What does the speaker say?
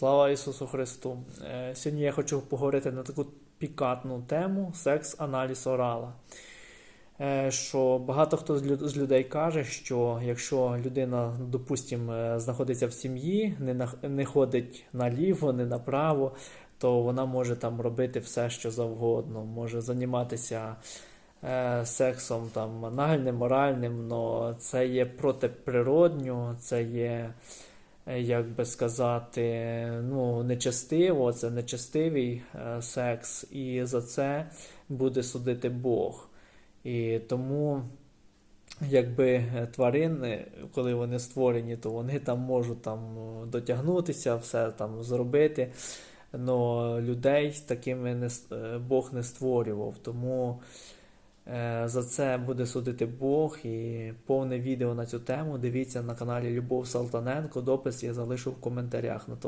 Слава Ісусу Христу! Е, Сьогодні я хочу поговорити на таку пікантну тему секс-аналіз орала. Е, Що багато хто з людей каже, що якщо людина, допустимо, знаходиться в сім'ї, не, не ходить наліво, не направо, то вона може там робити все, що завгодно, може займатися е, сексом там анальним, моральним, але це є протиприродньо, це є е, як би сказати, ну, нечестиво, це нечестивий е, секс, і за це буде судити Бог. І тому, якби е, тварини, коли вони створені, то вони там можуть там е, дотягнутися, все там зробити. Но людей такими не, е, Бог не створював. Тому е, за це буде судити Бог. І повне відео на цю тему дивіться на каналі Любов Салтаненко. Допис я залишу в коментарях.